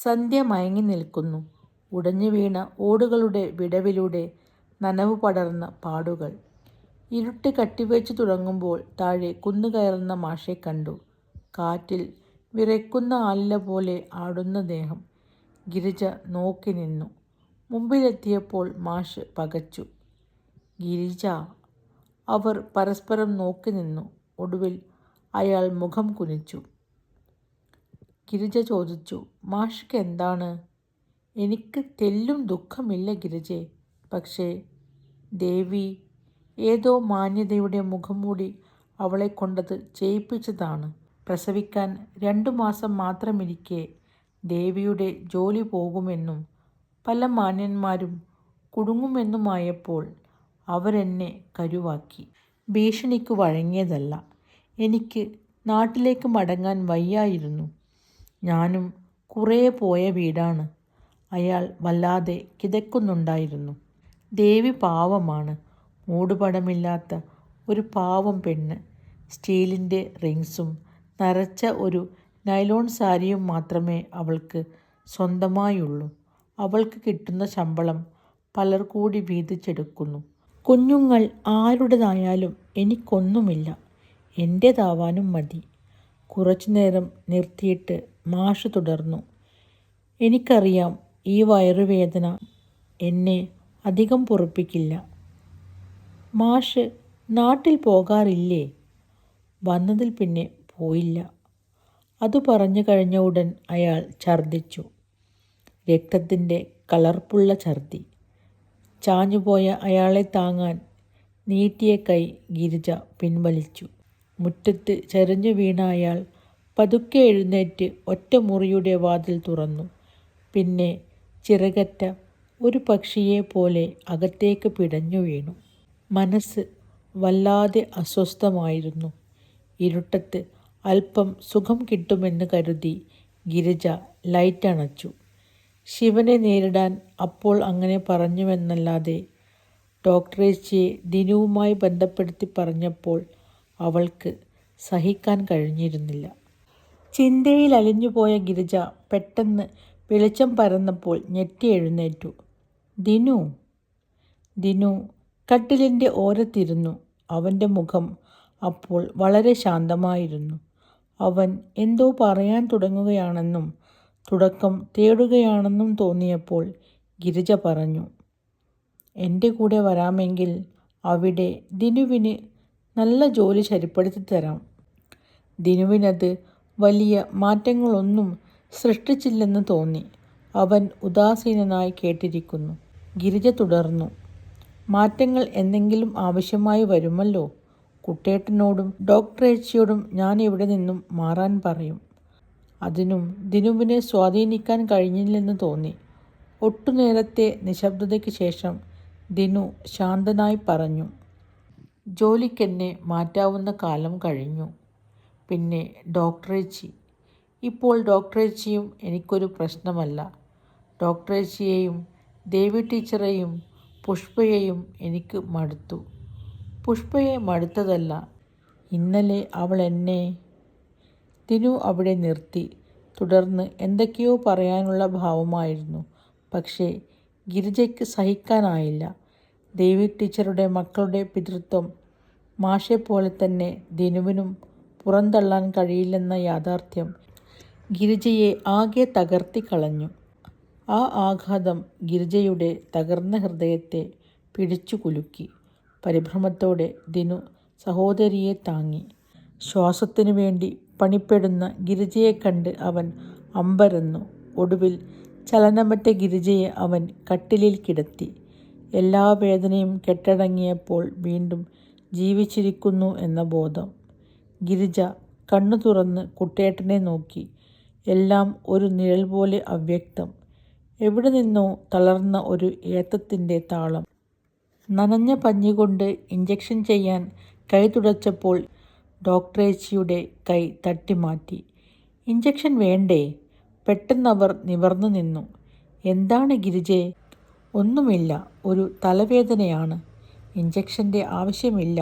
സന്ധ്യ മയങ്ങി നിൽക്കുന്നു. ഉടഞ്ഞു വീണ ഓടുകളുടെ വിടവിലൂടെ നനവ് പടർന്ന പാടുകൾ. ഇരുട്ട് കട്ടിവെച്ചു തുടങ്ങുമ്പോൾ താഴെ കുന്നുകയറുന്ന മാഷെ കണ്ടു. കാറ്റിൽ വിറയ്ക്കുന്ന ആലില പോലെ ആടുന്ന ദേഹം. ഗിരിജ നോക്കി നിന്നു. മുമ്പിലെത്തിയപ്പോൾ മാഷ് പകച്ചു. ഗിരിജ " അവർ പരസ്പരം നോക്കി നിന്നു. ഒടുവിൽ അയാൾ മുഖം കുനിച്ചു. ഗിരിജ ചോദിച്ചു "മാഷ്ക്ക് എന്താണ്? " "എനിക്ക് തെല്ലും ദുഃഖമില്ല ഗിരിജേ. പക്ഷേ... ദേവി... " ഏതോ മാന്യതയുടെ മുഖംമൂടി അവളെക്കൊണ്ടത് ചെയ്യിപ്പിച്ചതാണ്. പ്രസവിക്കാൻ രണ്ടു മാസം മാത്രമിരിക്കെ ദേവിയുടെ ജോലി പോകുമെന്നും പല മാന്യന്മാരും കുടുങ്ങുമെന്നുമായപ്പോൾ അവരെന്നെ കരുവാക്കി. ഭീഷണിക്ക് വഴങ്ങിയതല്ല. എനിക്ക് നാട്ടിലേക്ക് മടങ്ങാൻ വയ്യായിരുന്നു. ഞാനും കുറേ പോയ വീടാണ്. " അയാൾ വല്ലാതെ കിതയ്ക്കുന്നുണ്ടായിരുന്നു. "ദേവി പാവമാണ്. മൂടുപടമില്ലാത്ത ഒരു പാവം പെണ്ണ്. സ്റ്റീലിന്റെ റിങ്സും നരച്ച ഒരു നൈലോൺ സാരിയും മാത്രമേ അവൾക്ക് സ്വന്തമായുള്ളൂ. അവൾക്ക് കിട്ടുന്ന ശമ്പളം പലർ കൂടി വീതിച്ചെടുക്കുന്നു. കുഞ്ഞുങ്ങൾ ആരുടേതായാലും എനിക്കൊന്നുമില്ല. എന്റെതാവാനും മതി. " കുറച്ചുനേരം നിർത്തിയിട്ട് മാഷ് തുടർന്നു "എനിക്കറിയാം ഈ വയറുവേദന എന്നെ അധികം പൊറുപ്പിക്കില്ല. മാഷ് നാട്ടിൽ പോകാറില്ലേ? " "വന്നതിൽ പിന്നെ പോയില്ല. " അതു പറഞ്ഞു കഴിഞ്ഞ ഉടൻ അയാൾ ഛർദ്ദിച്ചു. രക്തത്തിന്റെ കളർപ്പുള്ള ഛർദി ചാഞ്ഞുപോയ അയാളെ താങ്ങാൻ നീട്ടിയ കൈ ഗിരിജ പിൻവലിച്ചു. മുറ്റത്ത് ചരിഞ്ഞു വീണ അയാൾ പതുക്കെ എഴുന്നേറ്റ് ഒറ്റ മുറിയുടെ വാതിൽ തുറന്നു. പിന്നെ ചിറകറ്റ ഒരു പക്ഷിയെ പോലെ അകത്തേക്ക് പിടഞ്ഞു വീണു. മനസ്സ് വല്ലാതെ അസ്വസ്ഥമായിരുന്നു. ഇരുട്ടത്ത് അല്പം സുഖം കിട്ടുമെന്ന് കരുതി ഗിരിജ ലൈറ്റ് അണച്ചു ശിവനെ നേരിടാൻ അപ്പോൾ അങ്ങനെ പറഞ്ഞുവെന്നല്ലാതെ ഡോക്ടറേച്ചിയെ ദിനുവുമായി ബന്ധപ്പെടുത്തി പറഞ്ഞപ്പോൾ അവൾക്ക് സഹിക്കാൻ കഴിഞ്ഞിരുന്നില്ല. ചിന്തയിലലിഞ്ഞുപോയ ഗിരിജ പെട്ടെന്ന് വെളിച്ചം പരന്നപ്പോൾ ഞെട്ടി എഴുന്നേറ്റു. ദിനു " ദിനു കട്ടിലിന്റെ ഓരത്തിരുന്നു. അവന്റെ മുഖം അപ്പോൾ വളരെ ശാന്തമായിരുന്നു. അവൻ എന്തോ പറയാൻ തുടങ്ങുകയാണെന്നും തുടക്കം തേടുകയാണെന്നും തോന്നിയപ്പോൾ ഗിരിജ പറഞ്ഞു എന്റെ കൂടെ വരാമെങ്കിൽ അവിടെ ദിനുവിന് നല്ല ജോലി ശരിപ്പെടുത്തി തരാം " ദിനുവിനത് വലിയ മാറ്റങ്ങളൊന്നും സൃഷ്ടിച്ചില്ലെന്ന് തോന്നി. അവൻ ഉദാസീനനായി കേട്ടിരിക്കുന്നു. ഗിരിജ തുടർന്നു "മാറ്റങ്ങൾ എന്തെങ്കിലും ആവശ്യമായി വരുമല്ലോ. കുട്ടേട്ടനോടും ഡോക്ടറേച്ചിയോടും ഞാൻ ഇവിടെ നിന്നും മാറാൻ പറയും. " അതിനും ദിനുവിനെ സ്വാധീനിക്കാൻ കഴിഞ്ഞില്ലെന്ന് തോന്നി. ഒട്ടുനേരത്തെ നിശബ്ദതയ്ക്ക് ശേഷം ദിനു ശാന്തനായി പറഞ്ഞു "ജോലിക്കെന്നെ മാറ്റാവുന്ന കാലം കഴിഞ്ഞു. പിന്നെ ഡോക്ടറേച്ചി... ഇപ്പോൾ ഡോക്ടറേച്ചിയും എനിക്കൊരു പ്രശ്നമല്ല. ഡോക്ടറേച്ചിയെയും ദേവി ടീച്ചറെയും പുഷ്പയെയും എനിക്ക് മടുത്തു. " "പുഷ്പയെ മടുത്തതല്ല. ഇന്നലെ അവൾ എന്നെ തിനു അവിടെ നിർത്തി. തുടർന്ന് എന്തൊക്കെയോ പറയാനുള്ള ഭാവമായിരുന്നു. പക്ഷേ ഗിരിജയ്ക്ക് സഹിക്കാനായില്ല. ദേവി ടീച്ചറുടെ മക്കളുടെ പിതൃത്വം മാഷെ പോലെ മാഷെപ്പോലെത്തന്നെ ദിനുവിനും പുറന്തള്ളാൻ കഴിയില്ലെന്ന യാഥാർത്ഥ്യം ഗിരിജയെ ആകെ തകർത്തിക്കളഞ്ഞു. ആ ആഘാതം ഗിരിജയുടെ തകർന്ന ഹൃദയത്തെ പിടിച്ചു കുലുക്കി പരിഭ്രമത്തോടെ ദിനു സഹോദരിയെ താങ്ങി. ശ്വാസത്തിനു വേണ്ടി പണിപ്പെടുന്ന ഗിരിജയെ കണ്ട് അവൻ അമ്പരന്നു. ഒടുവിൽ ചലനമറ്റ ഗിരിജയെ അവൻ കട്ടിലിൽ കിടത്തി. എല്ലാ വേദനയും കെട്ടടങ്ങിയപ്പോൾ വീണ്ടും ജീവിച്ചിരിക്കുന്നു എന്ന ബോധം. ഗിരിജ കണ്ണു തുറന്ന് കുട്ടേട്ടനെ നോക്കി. എല്ലാം ഒരു നിഴൽ പോലെ അവ്യക്തം. എവിടെ നിന്നോ തളർന്ന ഒരു ഏത്തത്തിന്റെ താളം. നനഞ്ഞ പഞ്ഞി കൊണ്ട് ഇഞ്ചക്ഷൻ ചെയ്യാൻ കൈ തുടച്ചപ്പോൾ ഡോക്ടറേച്ചിയുടെ കൈ തട്ടിമാറ്റി. ഇഞ്ചക്ഷൻ വേണ്ടേ? " പെട്ടെന്നവർ നിവർന്നു നിന്നു. "എന്താണ് ഗിരിജേ? " "ഒന്നുമില്ല. ഒരു തലവേദനയാണ്. ഇഞ്ചക്ഷന്റെ ആവശ്യമില്ല.